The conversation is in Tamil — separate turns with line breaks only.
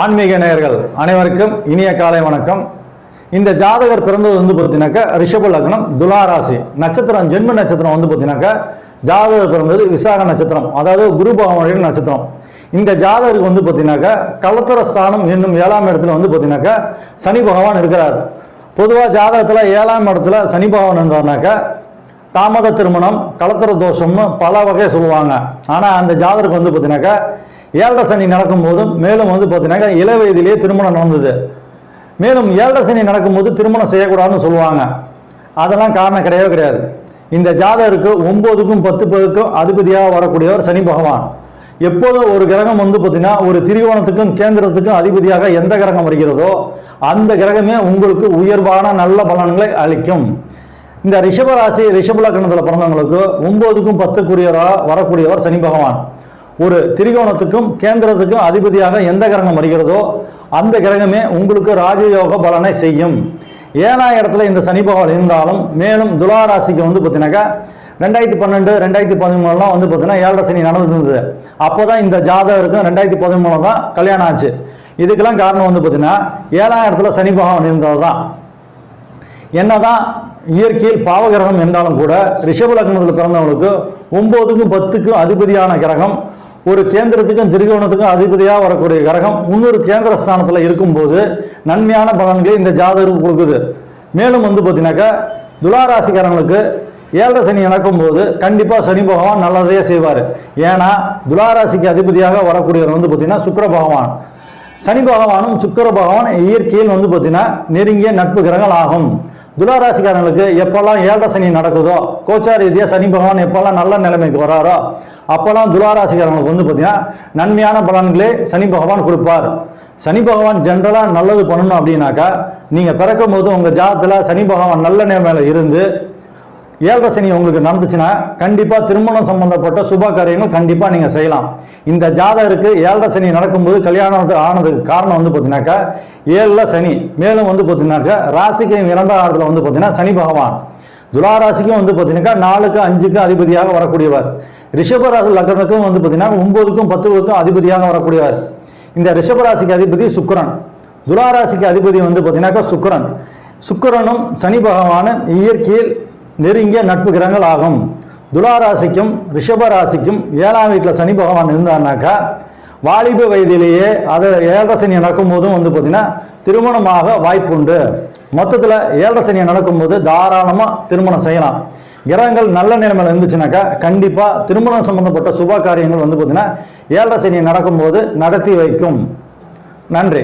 ஆன்மீக நேயர்கள் அனைவருக்கும் இனிய காலை வணக்கம். இந்த ஜாதகர் பிறந்தது வந்து பார்த்தீங்கன்னாக்கா ரிஷப லக்னம் துலாராசி நட்சத்திரம் ஜென்ம நட்சத்திரம் வந்து பார்த்தீங்கன்னாக்கா ஜாதகர் பிறந்தது விசாக நட்சத்திரம் அதாவது குரு பகவானுடைய நட்சத்திரம். இந்த ஜாதகருக்கு வந்து பார்த்தீங்கன்னாக்கா கலத்தர ஸ்தானம் என்னும் ஏழாம் இடத்துல வந்து பார்த்தீங்கன்னாக்கா சனி பகவான் இருக்கிறார். பொதுவாக ஜாதகத்தில் ஏழாம் இடத்துல சனி பகவான் இருந்தார்னாக்கா தாமத திருமணம் கலத்தர தோஷம்னு பல வகை சொல்லுவாங்க. ஆனால் அந்த ஜாதகருக்கு வந்து பார்த்தீங்கன்னாக்கா ஏழரை சனி நடக்கும்போதும் மேலும் வந்து பார்த்தீங்கன்னா இள வயதிலேயே திருமணம் நடந்தது. மேலும் ஏழரை சனி நடக்கும்போது திருமணம் செய்யக்கூடாதுன்னு சொல்லுவாங்க. அதெல்லாம் காரணம் கிடையவே கிடையாது. இந்த ஜாதகருக்கு ஒம்போதுக்கும் பத்து பேருக்கும் அதிபதியாக வரக்கூடியவர் சனி பகவான். எப்போதும் ஒரு கிரகம் வந்து பார்த்தீங்கன்னா ஒரு திரிகோணத்துக்கும் கேந்திரத்துக்கும் அதிபதியாக எந்த கிரகம் வருகிறதோ அந்த கிரகமே உங்களுக்கு உயர்வான நல்ல பலன்களை அளிக்கும். இந்த ரிஷபராசி ரிஷப லக்னத்தில் பிறந்தவங்களுக்கு ஒம்போதுக்கும் பத்துக்குரியவராக வரக்கூடியவர் சனி பகவான். ஒரு திரிகோணத்துக்கும் கேந்திரத்துக்கும் அதிபதியாக எந்த கிரகம் வருகிறதோ அந்த கிரகமே உங்களுக்கு ராஜயோக பலனை செய்யும். ஏழாம் இடத்துல இந்த சனி பகவான் இருந்தாலும் மேலும் துலாராசிக்கு வந்து பார்த்தீங்கன்னாக்கா ரெண்டாயிரத்தி பன்னெண்டு ரெண்டாயிரத்தி பதிமூணுலாம் வந்து பார்த்தீங்கன்னா ஏழரை சனி நடந்துருந்தது அப்போ தான் இந்த ஜாதகருக்கும் ரெண்டாயிரத்தி பதிமூணு தான் கல்யாணம் ஆச்சு. இதுக்கெல்லாம் காரணம் வந்து பார்த்தீங்கன்னா ஏழாம் இடத்துல சனி பகவான் இருந்தது தான் என்னதான் இயற்கையில் பாவகிரகம் என்றாலும் கூட ரிஷப லக்னத்தில் பிறந்தவங்களுக்கு ஒன்பதுக்கும் பத்துக்கும் அதிபதியான கிரகம் ஒரு கேந்திரத்துக்கும் திரிகோணத்துக்கும் அதிபதியாக வரக்கூடிய கிரகம் இன்னொரு கேந்திர ஸ்தானத்தில் இருக்கும்போது நன்மையான பலன்களை இந்த ஜாதகருக்கு கொடுக்குது. மேலும் வந்து பார்த்தீங்கன்னாக்கா துளாராசிக்காரங்களுக்கு ஏழரை சனி நடக்கும்போது கண்டிப்பாக சனி பகவான் நல்லதையே செய்வார். ஏன்னா துளாராசிக்கு அதிபதியாக வரக்கூடியவர் வந்து பார்த்தீங்கன்னா சுக்கிர பகவான். சனி பகவானும் சுக்கிர பகவான் இயற்கையில் வந்து பார்த்தீங்கன்னா நெருங்கிய நட்பு கிரகங்கள் ஆகும். துளாராசிக்காரங்களுக்கு எப்பெல்லாம் ஏழரை சனி நடக்குதோ கோச்சார் ரீதியாக சனி பகவான் எப்பெல்லாம் நல்ல நிலைமைக்கு வராரோ அப்போல்லாம் துளாராசிக்காரங்களுக்கு வந்து பார்த்தீங்கன்னா நன்மையான பலன்களே சனி பகவான் கொடுப்பார். சனி பகவான் ஜென்ரலாக நல்லது பண்ணணும் அப்படின்னாக்கா நீங்கள் பிறக்கும் போது உங்கள் ஜாதத்தில் சனி பகவான் நல்ல நிலைமையில் இருந்து ஏழரை சனி உங்களுக்கு நடந்துச்சுன்னா கண்டிப்பாக திருமணம் சம்பந்தப்பட்ட சுப காரியங்கள் கண்டிப்பாக நீங்கள் செய்யலாம். இந்த ஜாதகருக்கு ஏழரை சனி நடக்கும்போது கல்யாணம் ஆனதுக்கு காரணம் வந்து பார்த்தீங்கன்னாக்கா ஏழில் சனி மேலும் வந்து பார்த்தீங்கன்னாக்கா ராசிக்கு இரண்டாம் இடத்துல வந்து பார்த்தீங்கன்னா சனி பகவான். துளாராசிக்கும் வந்து பார்த்தீங்கன்னாக்கா நாலுக்கு அஞ்சுக்கு அதிபதியாக வரக்கூடியவர். ரிஷபராசி லக்னத்துக்கும் வந்து பார்த்தீங்கன்னா ஒன்பதுக்கும் பத்துக்கும் அதிபதியாக வரக்கூடியவர். இந்த ரிஷபராசிக்கு அதிபதி சுக்கரன். துலாராசிக்கு அதிபதி வந்து பார்த்தீங்கன்னாக்கா சுக்கரன். சுக்கரனும் சனி பகவானும் இயற்கையில் நெருங்கிய நட்பு கிரகங்கள் ஆகும். துலாராசிக்கும் ரிஷபராசிக்கும் ஏழாம் வீட்டில் சனி பகவான் இருந்தார்னாக்கா வாலிப வயதிலேயே அதை ஏழரை சனி நடக்கும்போதும் வந்து பார்த்தீங்கன்னா திருமணமாக வாய்ப்புண்டு. மொத்தத்தில் ஏழரை சனியை நடக்கும்போது தாராளமாக திருமணம் செய்யலாம். கிரகங்கள் நல்ல நிலைமையில் இருந்துச்சுனாக்கா கண்டிப்பாக திருமணம் சம்பந்தப்பட்ட சுப காரியங்கள் வந்து பார்த்தீங்கன்னா ஏழரை சனியை நடக்கும்போது நடத்தி வைக்கும். நன்றி.